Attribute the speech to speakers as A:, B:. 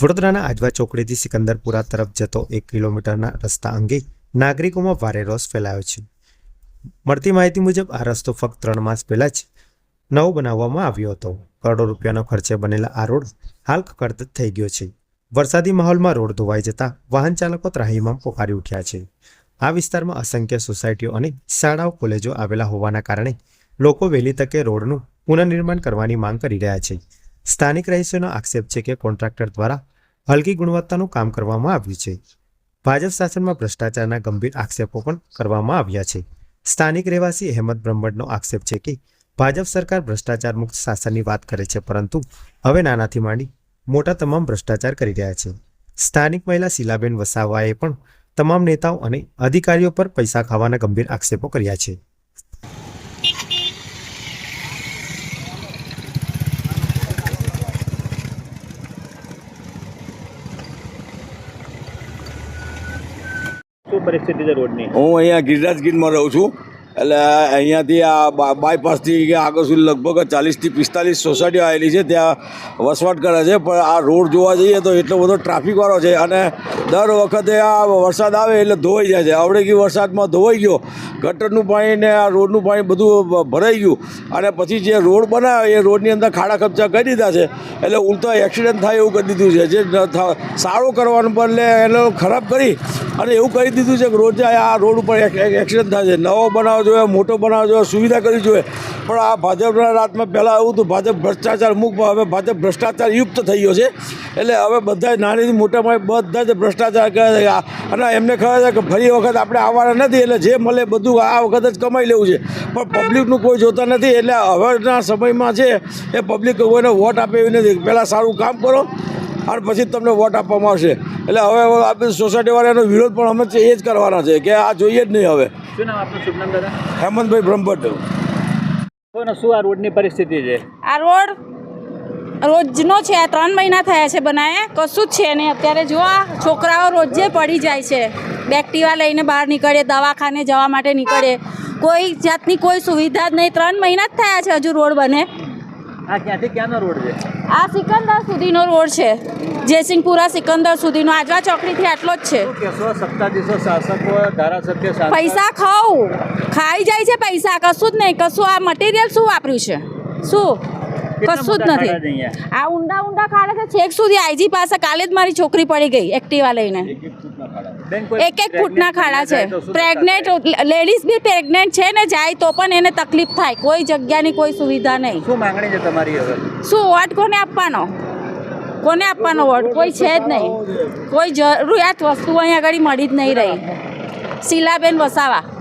A: વડોદરાના આજવા ચોકડીથી સિકંદરપુરા તરફ જતો એક કિલોમીટરના રસ્તા અંગે નાગરિકોમાં ભારે રોષ ફેલાયો છે. મળતી માહિતી મુજબ આ રસ્તો ફક્ત ત્રણ માસ પહેલા જ નવો બનાવવામાં આવ્યો હતો. કરોડો રૂપિયાનો ખર્ચે બનેલા આ રોડ હાલ કકડત થઈ ગયો છે. વરસાદી માહોલમાં રોડ ધોવાઈ જતા વાહન ચાલકો ત્રાહીમાં પોકારી ઉઠ્યા છે. આ વિસ્તારમાં અસંખ્ય સોસાયટીઓ અને શાળાઓ, કોલેજો આવેલા હોવાના કારણે લોકો વહેલી તકે રોડનું પુનઃનિર્માણ કરવાની માંગ કરી રહ્યા છે. સ્થાનિક રહીશોનો આક્ષેપ છે કે કોન્ટ્રાક્ટર દ્વારા હલકી ગુણવત્તાનું કામ કરવામાં આવ્યું છે. ભાજપ શાસનમાં ભ્રષ્ટાચારના ગંભીર આક્ષેપો પણ કરવામાં આવ્યા છે. સ્થાનિક રહેવાસી અહેમદ બ્રહ્મડનો આક્ષેપ છે કે ભાજપ સરકાર ભ્રષ્ટાચાર મુક્ત શાસનની વાત કરે છે, પરંતુ હવે નાનાથી માંડી મોટા તમામ ભ્રષ્ટાચાર કરી રહ્યા છે. સ્થાનિક મહિલા શીલાબેન વસાવાએ પણ તમામ નેતાઓ અને અધિકારીઓ પર પૈસા ખાવાના ગંભીર આક્ષેપો કર્યા છે.
B: પરિસ્થિતિ છે રોડની?
C: હું અહીંયા ગિરિરાજ ગીરમાં રહું છું. એટલે અહીંયાથી આ બાયપાસથી આગળ સુધી લગભગ ચાલીસથી પિસ્તાલીસ સોસાયટીઓ આવેલી છે. ત્યાં વસવાટ કરે છે, પણ આ રોડ જોવા જઈએ તો એટલો બધો ટ્રાફિકવાળો છે અને દર વખતે આ વરસાદ આવે એટલે ધોવાઈ જાય છે. ગઈ વરસાદમાં ધોવાઈ ગયો, ગટરનું પાણી ને આ રોડનું પાણી બધું ભરાઈ ગયું. અને પછી જે રોડ બનાવે એ રોડની અંદર ખાડા ખપચા કરી દીધા છે. એટલે ઉલટા એક્સિડન્ટ થાય એવું કરી દીધું છે. જે સારું કરવાનું બદલે એને ખરાબ કરી અને એવું કરી દીધું છે કે રોજે આ રોડ ઉપર એક- એક એક્સિડન્ટ થાય છે. નવો બનાવવો જોઈએ મોટો બનાવવો જોઈએ સુવિધા કરવી જોઈએ પણ આ ભાજપના રાતમાં પહેલાં એવું હતું, ભાજપ ભ્રષ્ટાચાર મુક્ત, હવે ભાજપ ભ્રષ્ટાચાર યુક્ત થઈ ગયો છે. એટલે હવે બધા નાનીથી મોટામાં બધા જ ભ્રષ્ટાચાર કરે છે. અને એમને ખબર છે કે ફરી વખત આપણે આવવાના નથી, એટલે જે મળે બધું આ વખત જ કમાઈ લેવું છે. પણ પબ્લિકનું કોઈ જોતા નથી, એટલે હવેના સમયમાં છે એ પબ્લિક કોઈને વોટ આપે એવી નથી. પહેલાં સારું કામ કરો અને પછી તમને વોટ આપવામાં આવશે. એટલે હવે આપણે સોસાયટીવાળાનો વિરોધ પણ અમે એ જ કરવાના છે કે આ જોઈએ જ નહીં હવે.
B: શું નામ આપનું શુભ નામ દાદા?
C: હેમંતભાઈ બ્રહ્મભટ્ટ.
B: શું આ રોડની પરિસ્થિતિ છે?
D: આ રોડ રોજનો છે આ ત્રણ મહિના થયા છે બનાવે કશું જ છે નહીં. અત્યારે જો આ છોકરાઓ રોજે પડી જાય છે. બેક્ટિવા લઈને બહાર નીકળે દવાખાને જવા માટે નીકળે. કોઈ જાતની કોઈ સુવિધા જ નહીં. ત્રણ મહિના જ થયા છે હજુ રોડ બને.
B: આ ક્યાંથી ક્યાંનો રોડ છે?
D: આ સિકંદર સુધીનો રોડ છે. જયસિંહપુરા સિકંદર સુધીનો. આજવા ચોકડીથી આટલો જ છે.
B: સત્તાધીશો શાસકો ધારાસભ્ય
D: પૈસા ખાવ ખાઈ જાય છે પૈસા. કશું જ નહીં. કશું આ મટીરિયલ શું વાપર્યું છે? શું? કશું જ નથી. આ ઊંડા ઊંડા ખાડે છે. છેક સુધી આઈજી પાસે કાલે જ મારી છોકરી પડી ગઈ એક્ટિવા લઈને. એક એક ફૂટના ખાડા છે પ્રેગ્નેન્ટ લેડીઝ બી પ્રેગ્નેન્ટ છે ને જાય તો પણ એને તકલીફ થાય. કોઈ જગ્યાની કોઈ સુવિધા નહીં.
B: શું માંગણી છે તમારી હવે?
D: શું વોટ કોને આપવાનો? કોને આપવાનો વોટ કોઈ છે જ નહીં. કોઈ જરૂરિયાત વસ્તુ અહીંયા આગળ મળી જ નહીં રહી. શીલાબેન વસાવા.